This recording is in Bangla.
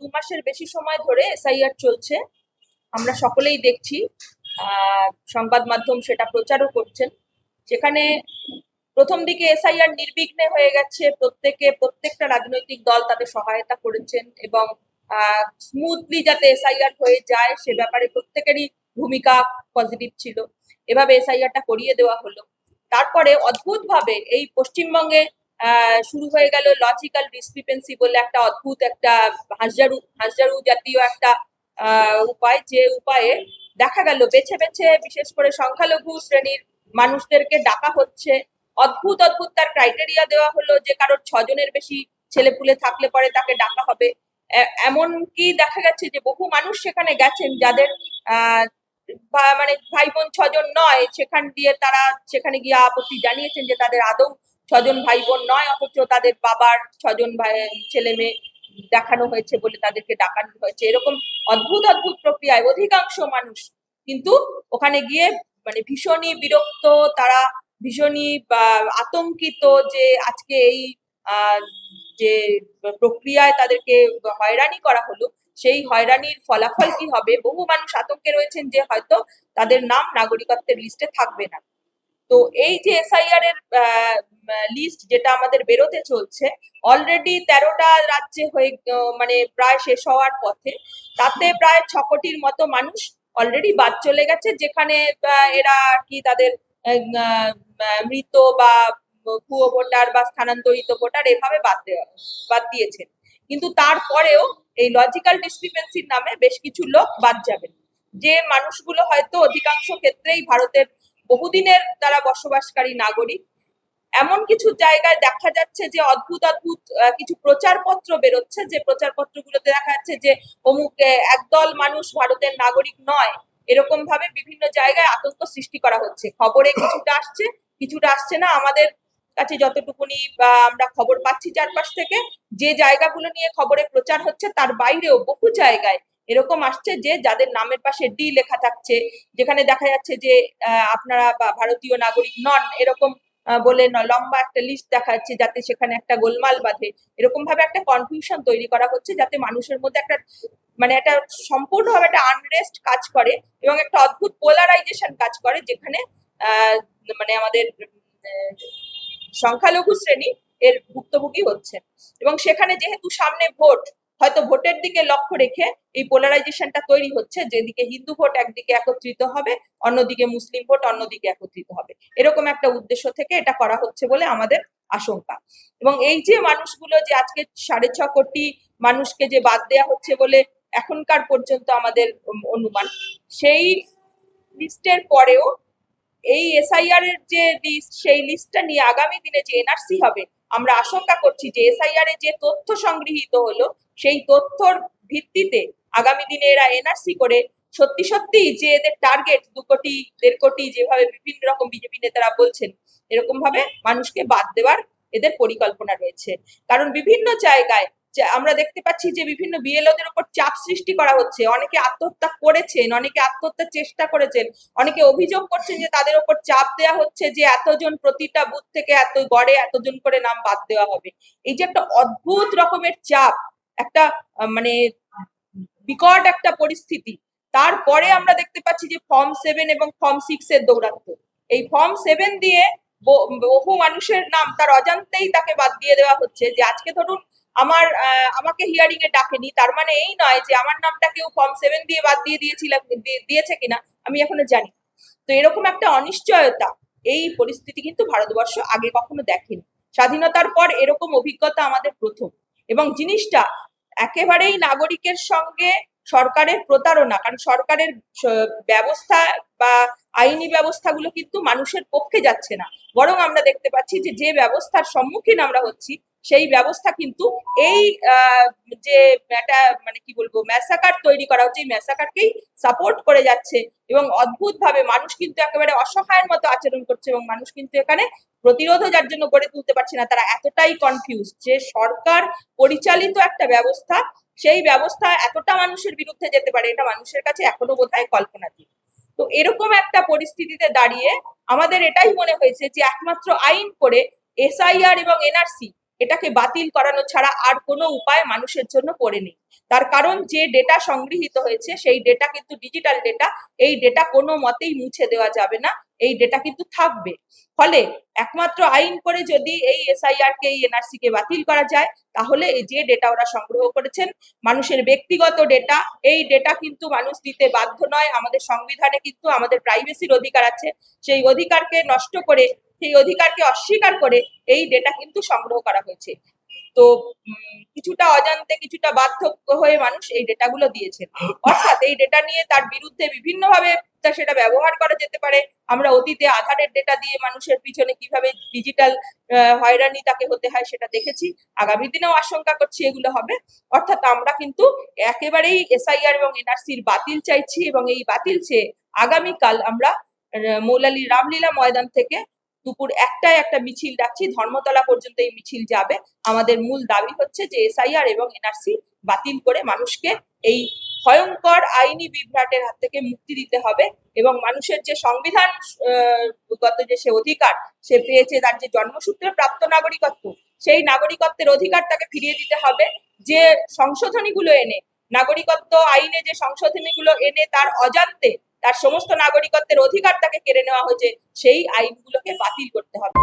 দু মাসের বেশি সময় ধরে এসআইআর চলছে। আমরা সকলেই দেখছি সংবাদ মাধ্যম সেটা প্রচারও করছেন। যেখানে প্রথম দিকে এসআইআর নির্বিঘ্নে হয়ে গেছে, প্রত্যেকে, প্রত্যেকটা রাজনৈতিক দল তাদের সহায়তা করেছেন এবং স্মুথলি যাতে এসআইআর হয়ে যায়, সে ব্যাপারে প্রত্যেকেরই ভূমিকা পজিটিভ ছিল। এভাবে এসআইআরটা করিয়ে দেওয়া হলো। তারপরে অদ্ভুতভাবে এই পশ্চিমবঙ্গে শুরু হয়ে গেল লজিক্যাল ডিসক্রিপেন্সি বলে একটা অদ্ভুত একটা হাজারু হাজারু জাতীয় একটা উপায়। যে উপায়ে দেখা গেল, বেছে বেছে বিশেষ করে সংখ্যালঘু শ্রেণির মানুষদেরকে ডাকা হচ্ছে। অদ্ভুত অদ্ভুত তার ক্রাইটেরিয়া দেওয়া হলো যে কারোর ছজনের বেশি ছেলেপুলে থাকলে পরে তাকে ডাকা হবে। এমনকি দেখা গেছে যে বহু মানুষ সেখানে গেছেন যাদের মানে ভাই বোন ছজন নয়, সেখান দিয়ে তারা সেখানে গিয়ে আপত্তি জানিয়েছেন যে তাদের আদৌ ছজন ভাই বোন নয়, অথচ তাদের বাবার ছজন ভাই, ছেলে মেয়ে দেখানো হয়েছে বলে তাদেরকে ডাকানো হয়েছে। এরকম অদ্ভুত অদ্ভুত প্রক্রিয়ায় অধিকাংশ মানুষ কিন্তু ওখানে গিয়ে মানে ভীষণই বিরক্ত, তারা ভীষণই আতঙ্কিত যে আজকে এই যে প্রক্রিয়ায় তাদেরকে হয়রানি করা হলো, সেই হয়রানির ফলাফল কি হবে? বহু মানুষ আতঙ্কে রয়েছেন যে হয়তো তাদের নাম নাগরিকত্বের লিস্টে থাকবে না। তো এই যে এসআইআর এর লিস্ট যেটা আমাদের বেরোতে চলছে অলরেডি তেরোটা রাজ্যে হয়ে মানে প্রায় শেষ হওয়ার পথে, তাতে প্রায় ছ কোটির মতো মানুষ অলরেডি বাদ চলে গেছে, যেখানে এরা আর কি তাদের মৃত বা ভুয়ো ভোটার বা স্থানান্তরিত ভোটার এভাবে বাদ দেওয়া, বাদ দিয়েছেন। কিন্তু তারপরেও এই লজিক্যাল ডিসক্রিপেন্সির নামে বেশ কিছু লোক বাদ যাবেন। যে মানুষগুলো হয়তো অধিকাংশ ক্ষেত্রেই ভারতের বহুদিনের তারা বসবাসকারী নাগরিক এমন কিছু জায়গায় দেখা যাচ্ছে যে অদ্ভুত অদ্ভুত কিছু প্রচারপত্র বেরোচ্ছে যে প্রচারপত্রগুলোতে দেখা যাচ্ছে যে অমুক একদল মানুষ ভারতের নাগরিক নয়। এরকম ভাবে বিভিন্ন জায়গায় আতঙ্ক সৃষ্টি করা হচ্ছে। খবরে কিছুটা আসছে কিছুটা আসছে না। আমাদের কাছে যতটুকুনি, বা, আমরা খবর পাচ্ছি চারপাশ থেকে, যে জায়গাগুলো নিয়ে খবরে প্রচার হচ্ছে, তার বাইরেও বহু জায়গায় এরকম আসছে যে যাদের নামের পাশে ডি লেখা থাকছে, যেখানে দেখা যাচ্ছে যে আপনারা ভারতীয় নাগরিক নন, এরকম বলে লম্বা একটা লিস্ট দেখাচ্ছে যাতে সেখানে একটা গোলমাল বাঁধে। এরকম ভাবে একটা কনফিউশন তৈরি করা হচ্ছে যাতে মানুষের মধ্যে একটা মানে একটা সম্পূর্ণভাবে একটা আনরেস্ট কাজ করে এবং একটা অদ্ভুত পোলারাইজেশন কাজ করে যেখানে মানে আমাদের সংখ্যালঘু শ্রেণি এর ভুক্তভোগী হচ্ছে। এবং সেখানে যেহেতু সামনে ভোট হয়তো ভোটের দিকে লক্ষ্য রেখে এই পোলারাইজেশনটা তৈরি হচ্ছে, যেদিকে হিন্দু ভোট একদিকে একত্রিত হবে, অন্যদিকে মুসলিম ভোট অন্যদিকে একত্রিত হবে। এরকম একটা উদ্দেশ্য থেকে এটা করা হচ্ছে বলে আমাদের আশঙ্কা। এবং এই যে মানুষগুলো যে আজকে সাড়ে ছ কোটি মানুষকে যে বাদ দেওয়া হচ্ছে বলে এখনকার পর্যন্ত আমাদের অনুমান, সেই লিস্টের পরেও এই এসআইআর এর যে লিস্ট সেই লিস্টটা নিয়ে আগামী দিনে যে এনআরসি হবে আমরা আশঙ্কা করছি যে এসআইআর এ যে তথ্য সংগৃহীত হলো, সেই তথ্যর ভিত্তিতে আগামী দিনে এরা এনআরসি করে সত্যি সত্যি যে এদের টার্গেট দু কোটি, দেড় কোটি যেভাবে বিভিন্ন রকম বিজেপি নেতারা বলছেন এরকম ভাবে মানুষকে বাদ দেওয়ার এদের পরিকল্পনা রয়েছে। কারণ বিভিন্ন জায়গায় আমরা দেখতে পাচ্ছি যে বিভিন্ন বিএলওদের উপর চাপ সৃষ্টি করা হচ্ছে। অনেকে আত্মহত্যা করেছেন, অনেকে আত্মহত্যার চেষ্টা করেছেন, অনেকে অভিযোগ করছেন যে তাদের উপর চাপ দেওয়া হচ্ছে যে এতজন প্রতিটা বুথ থেকে এত গড়ে এতজন করে নাম বাদ দেওয়া হবে। এই যে একটা অদ্ভুত রকমের চাপ, একটা মানে বিকট একটা পরিস্থিতি। তারপরে আমরা দেখতে পাচ্ছি যে ফর্ম সেভেন এবং ফর্ম সিক্স এর দৌরাত্ম্য। এই ফর্ম সেভেন দিয়ে বহু মানুষের নাম তার অজান্তেই তাকে বাদ দিয়ে দেওয়া হচ্ছে যে আজকে ধরুন আমার আমাকে হিয়ারিং এ ডাকেনি। তার মানে এই নয় যে আমার নামটা কেউ ফর্ম সেভেন দিয়ে বাদ দিয়ে দিয়েছিলাম দিয়ে- দিয়েছে কিনা, আমি এখনও জানি। তো এরকম একটা অনিশ্চয়তা, এই পরিস্থিতি কিন্তু ভারতবর্ষ আগে কখনো দেখেনি। স্বাধীনতার পর এরকম অভিজ্ঞতা আমাদের প্রথম। এবং জিনিসটা একেবারেই নাগরিকের সঙ্গে সরকারের প্রতারণা, কারণ সরকারের ব্যবস্থা বা আইনি ব্যবস্থাগুলো কিন্তু মানুষের পক্ষে যাচ্ছে না। বরং আমরা দেখতে পাচ্ছি যে যে ব্যবস্থার সম্মুখীন আমরা হচ্ছি সেই ব্যবস্থা কিন্তু এই যে একটা মানে কি বলব ম্যাসাকার তৈরি করা হচ্ছে, এই ম্যাসাকারকেই সাপোর্ট করে যাচ্ছে এবং অদ্ভুত ভাবে মানুষ কিন্তু একেবারে অসহায়ের মতো আচরণ করছে এবং মানুষ কিন্তু এখানে প্রতিরোধও যার জন্য গড়ে তুলতে পারছে না, তারা এতটাই কনফিউজ যে সরকার পরিচালিত একটা ব্যবস্থা, সেই ব্যবস্থা এতটা মানুষের বিরুদ্ধে যেতে পারে, এটা মানুষের কাছে এখনও বোধহয় কল্পনাতীত। তো এরকম একটা পরিস্থিতিতে দাঁড়িয়ে আমাদের এটাই মনে হয়েছে যে একমাত্র আইন করে এসআইআর এবং এনআরসি এটাকে বাতিল করানো ছাড়া আর কোনো উপায় মানুষের জন্য পড়ে নেই তার কারণ যে ডেটা সংগৃহীত হয়েছে, সেই ডেটা কিন্তু ডিজিটাল ডেটা এই ডেটা কোনো মতেই মুছে দেওয়া যাবে না, এই ডেটা কিন্তু থাকবে। ফলে একমাত্র আইন করে যদি এই এসআইআর কে, এই এনআরসি কে বাতিল করা যায়, তাহলে এই যে ডেটা ওরা সংগ্রহ করেছেন, মানুষের ব্যক্তিগত ডেটা এই ডেটা কিন্তু মানুষ দিতে বাধ্য নয়। আমাদের সংবিধানে কিন্তু আমাদের প্রাইভেসির অধিকার আছে। সেই অধিকারকে নষ্ট করে সেই অধিকারকে অস্বীকার করে এই ডেটা কিন্তু সংগ্রহ করা হয়েছে। তো কিছুটা অজান্তে কিছুটা বাধ্য হয়ে মানুষ এই ডেটাগুলো দিয়েছেন অর্থাৎ এই ডেটা নিয়ে তার বিরুদ্ধে বিভিন্নভাবে সেটা ব্যবহার করা যেতে পারে। আমরা অতীতে আধারের ডেটা দিয়ে মানুষের পিছনে কীভাবে ডিজিটাল হয়রানি তাকে হতে হয় সেটা দেখেছি। আগামী দিনেও আশঙ্কা করছি এগুলো হবে। অর্থাৎ আমরা কিন্তু একেবারেই এসআইআর এবং এনআরসির বাতিল চাইছি এবং এই বাতিল চেয়ে আগামীকাল আমরা মৌলালী রামলীলা ময়দান থেকে দুপুর একটায় একটা মিছিল ডাকছি, ধর্মতলা পর্যন্ত এই মিছিল যাবে। আমাদের মূল দাবি হচ্ছে যে এসআইআর এবং এনআরসি বাতিল করে মানুষকে এই ভয়ঙ্কর আইনি বিভ্রাটের হাত থেকে মুক্তি দিতে হবে এবং মানুষের যে সংবিধান যে সে অধিকার, সে পেয়েছে তার যে জন্মসূত্রে প্রাপ্ত নাগরিকত্ব, সেই নাগরিকত্বের অধিকার তাকে ফিরিয়ে দিতে হবে। যে সংশোধনীগুলো এনে, নাগরিকত্ব আইনে যে সংশোধনীগুলো এনে তার অজান্তে তার সমস্ত নাগরিকত্বের অধিকার তাকে কেড়ে নেওয়া হয়েছে সেই আইনগুলোকে বাতিল করতে হবে।